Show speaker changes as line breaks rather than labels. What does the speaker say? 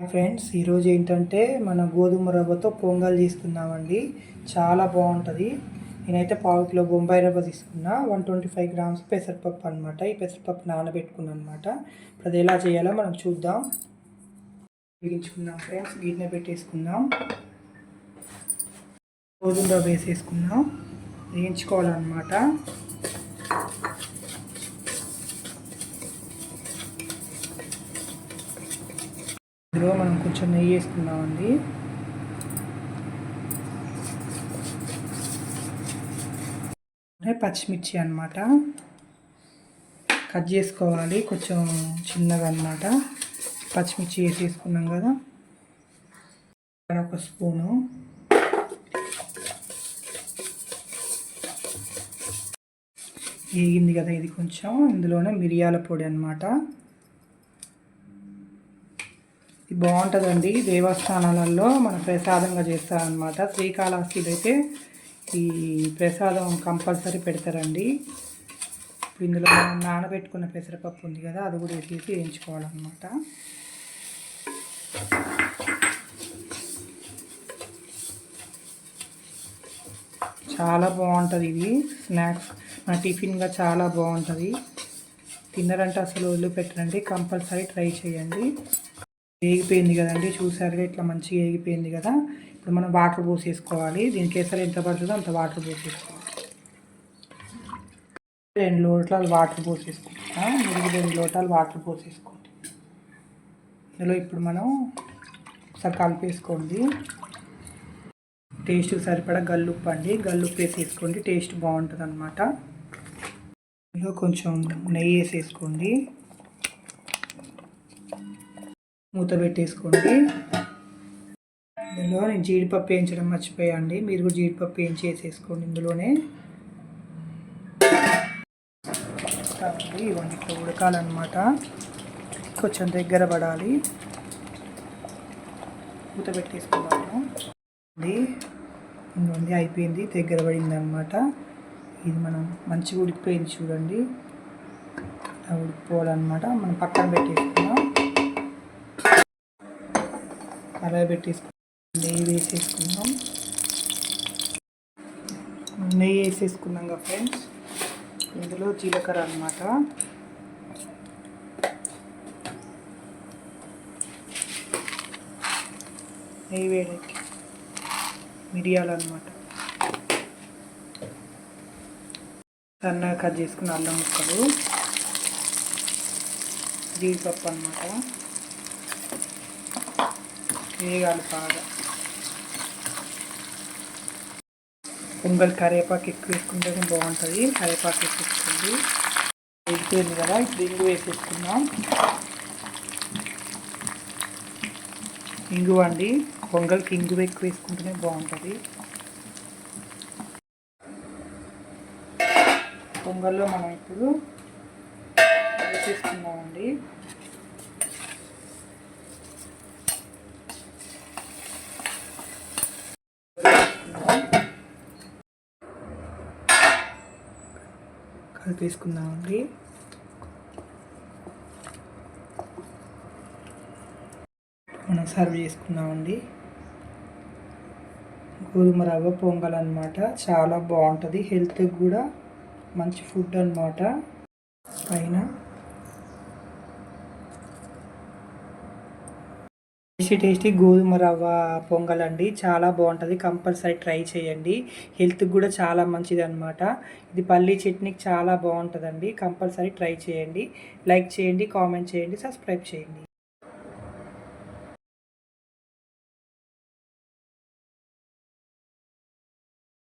Friends ఈరోజు ఏంటంటే మన గోధుమ రవ్వతో పొంగల్ తీసుకుందామండి చాలా బాగుంటుంది. నేనైతే పావు కిలో బొంబాయి రవ్వ తీసుకున్నా. వన్ ట్వంటీ ఫైవ్ గ్రామ్స్ పెసరపప్పు అనమాట ఈ పెసరపప్పు నానబెట్టుకున్నాను అనమాట ఇప్పుడు అది ఎలా చేయాలో మనం చూద్దాం. వేగించుకుందాం ఫ్రెండ్స్. గిన్నె పెట్టేసుకుందాం. గోధుమ రవ్వ వేసేసుకుందాం. వేయించుకోవాలన్నమాట. ఇందులో మనం కొంచెం నెయ్యి వేసుకుందామండి. పచ్చిమిర్చి అనమాట కట్ చేసుకోవాలి కొంచెం చిన్నగా అనమాట పచ్చిమిర్చి వేసేసుకున్నాం కదా. ఒక స్పూను. వేగింది కదా ఇది కొంచెం. ఇందులోనే మిరియాల పొడి అనమాట బాగుంటుందండి. దేవస్థానాలలో మనం ప్రసాదంగా చేస్తారనమాట శ్రీకాళహస్తిలో అయితే ఈ ప్రసాదం కంపల్సరీ పెడతారండి. ఇందులో మనం నానబెట్టుకున్న పెసరపప్పు ఉంది కదా అది కూడా వేసేసి వేయించుకోవాలన్నమాట. చాలా బాగుంటుంది ఇది. స్నాక్స్ మన టిఫిన్గా చాలా బాగుంటుంది. తిన్నారంటే అసలు వదిలిపెట్టరండి కంపల్సరీ ట్రై చేయండి. వేగిపోయింది కదండి. చూసారుగా ఇట్లా మంచిగా వేగిపోయింది కదా. ఇప్పుడు మనం వాటర్ పోసేసుకోవాలి. దీనికి కేసరి ఎంత పడుతుందో అంత వాటర్ పోసేసుకోవాలి. రెండు లోటాలు వాటర్ పోసేసుకుంటా మీరు రెండు లోటాలు వాటర్ పోసేసుకోండి. ఇందులో ఇప్పుడు మనం ఒకసారి కలిపేసుకోండి. టేస్ట్ సరిపడా గల్లుప్పు అండి. గల్లుప్పు వేసేసుకోండి. టేస్ట్ బాగుంటుంది అనమాట కొంచెం నెయ్యి వేసేసుకోండి. మూత పెట్టేసుకోండి. ఇందులో నేను జీడిపప్పు వేయించడం మర్చిపోయాండి మీరు కూడా జీడిపప్పు వేయించి వేసేసుకోండి ఇందులోనే. ఇవన్నీ ఇట్లా ఉడకాలన్నమాట. కొంచెం దగ్గర పడాలి. మూత పెట్టేసుకున్నాము ఇంకొంది అయిపోయింది. దగ్గర పడిందనమాట ఇది మనం మంచిగా ఉడికిపోయింది చూడండి. ఉడికిపోవాలన్నమాట. మనం పక్కన పెట్టేసుకున్నాం అలా పెట్టేసుకున్నాం నెయ్యి వేసేసుకుందాం. నెయ్యి వేసేసుకున్నాం కదా ఫ్రెండ్స్. ఇందులో జీలకర్ర అనమాట నెయ్యి వేడెక్కి మిరియాలు అనమాట సన్నగా కట్ చేసుకున్న అల్లం ముక్కలు. జీడిపప్పు అనమాట వేగాలి బాగా. పొంగల్ కరివేపాకు ఎక్కువ వేసుకుంటేనే బాగుంటుంది. కరివేపాకు వేసేసుకోండి. వేగిపోయింది కదా ఇప్పుడు ఇంగు వేసేసుకుందాం. ఇంగువ అండి పొంగల్కి ఇంగు ఎక్కువ వేసుకుంటేనే బాగుంటుంది. పొంగల్లో మనం ఇప్పుడు వేసేసుకుందామండి. కలిపేసుకుందామండి. మనం సర్వ్ చేసుకుందామండి. గోధుమ రవ్వ పొంగల్ అనమాట చాలా బాగుంటుంది. హెల్త్కి కూడా మంచి ఫుడ్ అనమాట పైన టేస్టీ టేస్టీ గోధుమ రవ్వ పొంగల్ అండి చాలా బాగుంటుంది. కంపల్సరీ ట్రై చేయండి. హెల్త్కి కూడా చాలా మంచిది అనమాట ఇది పల్లీ చట్నీకి చాలా బాగుంటుందండి. కంపల్సరీ ట్రై చేయండి. లైక్ చేయండి కామెంట్ చేయండి సబ్స్క్రైబ్ చేయండి.